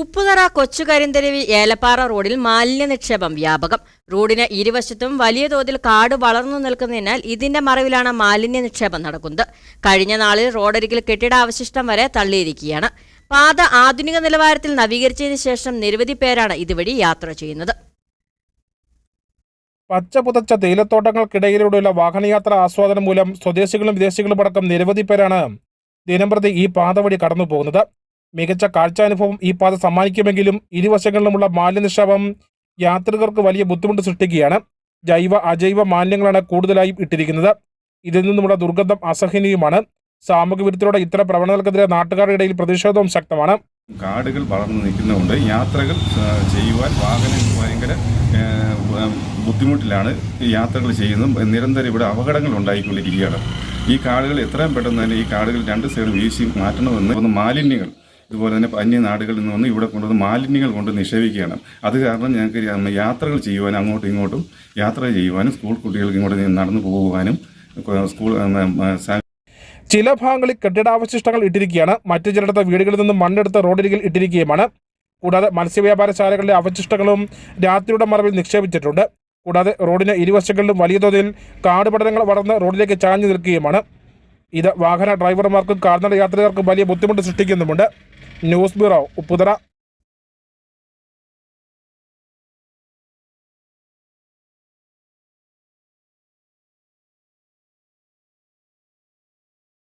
ഉപ്പുതറ കൊച്ചുകരിന്തരുവി ഏലപ്പാറ റോഡിൽ മാലിന്യ നിക്ഷേപം വ്യാപകം. റോഡിന് ഇരുവശത്തും വലിയ തോതിൽ കാട് വളർന്നു നിൽക്കുന്നതിനാൽ ഇതിന്റെ മറവിലാണ് മാലിന്യ നിക്ഷേപം നടക്കുന്നത്. കഴിഞ്ഞ നാളിൽ റോഡരികിൽ കെട്ടിടാവശിഷ്ടം വരെ തള്ളിയിരിക്കുകയാണ്. പാത ആധുനിക നിലവാരത്തിൽ നവീകരിച്ചതിന് ശേഷം നിരവധി പേരാണ് ഇതുവഴി യാത്ര ചെയ്യുന്നത്. പച്ച പുതച്ച തേയിലത്തോട്ടങ്ങൾക്കിടയിലൂടെയുള്ള വാഹനയാത്ര ആസ്വാദനം മൂലം സ്വദേശികളും വിദേശികളും അടക്കം നിരവധി പേരാണ് ദിനംപ്രതി ഈ പാത വഴി കടന്നു പോകുന്നത് മികച്ച കാഴ്ചാനുഭവം ഈ പാത സമ്മാനിക്കുമെങ്കിലും ഇരുവശങ്ങളിലുമുള്ള മാലിന്യനിക്ഷേപം യാത്രികർക്ക് വലിയ ബുദ്ധിമുട്ട് സൃഷ്ടിക്കുകയാണ്. ജൈവ അജൈവ മാലിന്യങ്ങളാണ് കൂടുതലായും ഇട്ടിരിക്കുന്നത്. ഇതിൽ നിന്നുമുള്ള ദുർഗന്ധം അസഹനീയമാണ് സാമൂഹ്യ വിരുദ്ധരുടെ ഇത്തരം പ്രവണതകൾക്കെതിരെ നാട്ടുകാരുടെ ഇടയിൽ പ്രതിഷേധവും ശക്തമാണ്. കാടുകൾ വളർന്നു നിൽക്കുന്നതുകൊണ്ട് യാത്രകൾ ചെയ്യുവാൻ വാഹനം ഭയങ്കര ബുദ്ധിമുട്ടിലാണ് യാത്രകൾ ചെയ്യുന്നതും. നിരന്തരം ഇവിടെ അപകടങ്ങൾ ഉണ്ടായിക്കൊണ്ടിരിക്കുകയാണ്. ഈ കാടുകൾ എത്രയും പെട്ടെന്ന് തന്നെ ഈ കാടുകൾ രണ്ട് സൈഡ് വീശി മാറ്റണമെന്ന് മാലിന്യങ്ങൾ ഇതുപോലെ തന്നെ അന്യ നാടുകളിൽ നിന്ന് വന്ന് ഇവിടെ കൊണ്ടുവന്ന് മാലിന്യങ്ങൾ കൊണ്ട് നിക്ഷേപിക്കുകയാണ്. അത് കാരണം ഞങ്ങൾക്ക് യാത്രകൾ ചെയ്യുവാനും അങ്ങോട്ടും ഇങ്ങോട്ടും യാത്ര ചെയ്യുവാനും സ്കൂൾ കുട്ടികൾക്ക് ഇങ്ങോട്ട് നടന്നു പോകുവാനും സ്കൂൾ ചില ഭാഗങ്ങളിൽ കെട്ടിടാവശിഷ്ടങ്ങൾ ഇട്ടിരിക്കുകയാണ്. മറ്റു ചിലയിടത്ത് വീടുകളിൽ നിന്നും മണ്ണെടുത്ത് റോഡരികിൽ ഇട്ടിരിക്കുകയുമാണ്. കൂടാതെ മത്സ്യവ്യാപാരശാലകളിലെ അവശിഷ്ടങ്ങളും രാത്രിയുടെ മറവിൽ നിക്ഷേപിച്ചിട്ടുണ്ട്. കൂടാതെ റോഡിന് ഇരുവശങ്ങളിലും വലിയ തോതിൽ കാടുപടലങ്ങൾ വളർന്ന് റോഡിലേക്ക് ചാഞ്ഞു നിൽക്കുകയുമാണ്. ഇത് വാഹന ഡ്രൈവർമാർക്കും കാൽനട യാത്രികർക്കും വലിയ ബുദ്ധിമുട്ട് സൃഷ്ടിക്കുന്നുമുണ്ട്. News bureau Upputhara.